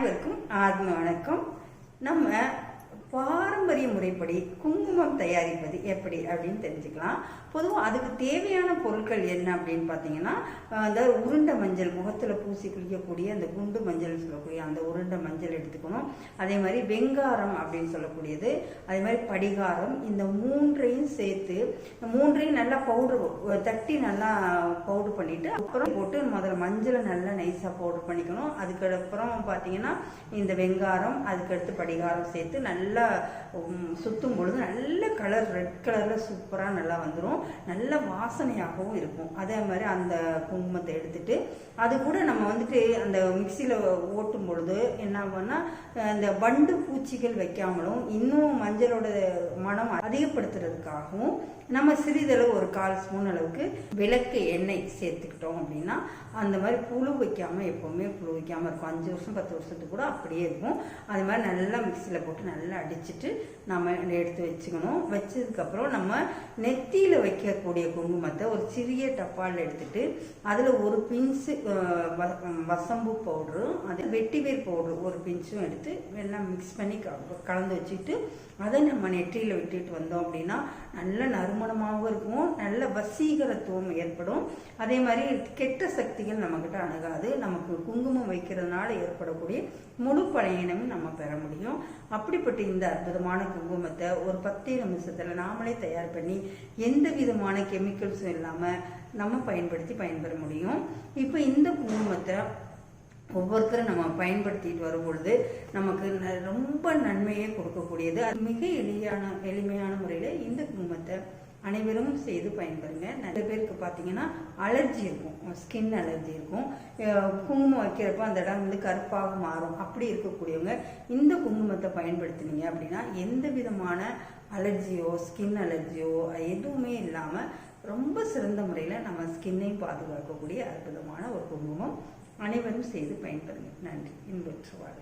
அனைவருக்கும் ஆத்ம வணக்கம். நம்ம பாரம்பரிய முறைப்படி குங்குமம் தயாரிப்பது எப்படி அப்படின்னு தெரிஞ்சுக்கலாம். பொதுவாக அதுக்கு தேவையான பொருட்கள் என்ன அப்படின்னு பார்த்தீங்கன்னா அந்த உருண்டை மஞ்சள் முகத்தில் பூசி குளிக்கக்கூடிய அந்த குண்டு மஞ்சள் சொல்லக்கூடிய அந்த உருண்டை மஞ்சள் எடுத்துக்கணும். அதே மாதிரி வெங்காரம் அப்படின்னு சொல்லக்கூடியது. அதே மாதிரி படிகாரம். இந்த மூன்றையும் சேர்த்து இந்த மூன்றையும் நல்லா பவுடர் தட்டி நல்லா பவுடர் பண்ணிவிட்டு அப்புறம் போட்டு முதல்ல மஞ்சளை நல்லா நைஸாக பவுடர் பண்ணிக்கணும். அதுக்கப்புறம் பார்த்தீங்கன்னா இந்த வெங்காரம் அதுக்கடுத்து படிகாரம் சேர்த்து நல்லா நல்லா சுத்தும் பொழுது நல்ல கலர் ரெட் கலரில் சூப்பராக நல்லா வந்துடும் நல்ல வாசனையாகவும் இருக்கும். அதே மாதிரி அந்த குங்குமத்தை எடுத்துட்டு அது கூட நம்ம வந்துட்டு அந்த மிக்சியில் ஓட்டும் பொழுது என்ன பண்ணால் அந்த வண்டு பூச்சிகள் வைக்காமலும் இன்னும் மஞ்சளோட மனம் அதிகப்படுத்துறதுக்காகவும் நம்ம சிறிதளவு ஒரு கால் ஸ்பூன் அளவுக்கு விளக்கு எண்ணெய் சேர்த்துக்கிட்டோம் அப்படின்னா அந்த மாதிரி புழு வைக்காமல் எப்போவுமே புழு வைக்காமல் இருக்கும். அஞ்சு வருஷம் பத்து வருஷத்துக்கு கூட அப்படியே இருக்கும். அது மாதிரி நல்லா மிக்சியில் போட்டு நல்லா அடிச்சுட்டு நம்ம எடுத்து வச்சுக்கணும். வச்சதுக்கப்புறம் நம்ம நெத்தியில் வைக்கக்கூடிய குங்குமத்தை ஒரு சிறிய டப்பாவில் எடுத்துட்டு அதில் ஒரு பிஞ்சு வ- வசம்பு பவுடரும் அது வெட்டிவேர் பவுடரு ஒரு பிஞ்சும் எடுத்து எல்லாம் மிக்ஸ் பண்ணி க- கலந்து வச்சுட்டு அதை நம்ம நெற்றியில் விட்டுட்டு வந்தோம் அப்படின்னா நல்ல நறுமணமாகவும் இருக்கும். நல்ல வசீகரத்துவம் ஏற்படும். அதே மாதிரி கெட்ட சக்திகள் நம்மக்கிட்ட அணுகாது. நமக்கு குங்குமம் வைக்கிறதுனால ஏற்படக்கூடிய முழு பழையனமும் நம்ம பெற முடியும். அப்படிப்பட்ட இந்த அற்புதமான குங்குமத்தை ஒரு பத்தே நிமிஷத்தில் நாமளே தயார் பண்ணி எந்த விதமான கெமிக்கல்ஸும் இல்லாமல் நம்ம பயன்படுத்தி பயன்பெற முடியும். இப்போ இந்த குங்குமத்தை ஒவ்வொருத்தரும் நம்ம பயன்படுத்திட்டு வரும் பொழுது நமக்கு ரொம்ப நன்மையை கொடுக்கக்கூடியது. அது மிக எளியான எளிமையான முறையில் இந்த குங்குமத்தை அனைவரும் செய்து பயன்பெறுங்க நிறைய பேருக்கு பார்த்தீங்கன்னா அலர்ஜி இருக்கும். ஸ்கின் அலர்ஜி இருக்கும். குங்குமம் வைக்கிறப்ப அந்த இடம் வந்து கருப்பாக மாறும். அப்படி இருக்கக்கூடியவங்க இந்த குங்குமத்தை பயன்படுத்தினீங்க அப்படின்னா எந்த விதமான அலர்ஜியோ ஸ்கின் அலர்ஜியோ எதுவுமே இல்லாமல் ரொம்ப சிறந்த முறையில் நம்ம ஸ்கின்னையும் பாதுகாக்கக்கூடிய அற்புதமான ஒரு குங்குமம் அனைவரும் செய்து பயன்பெறுங்க நன்றி. இன்பற்று வாழ்க.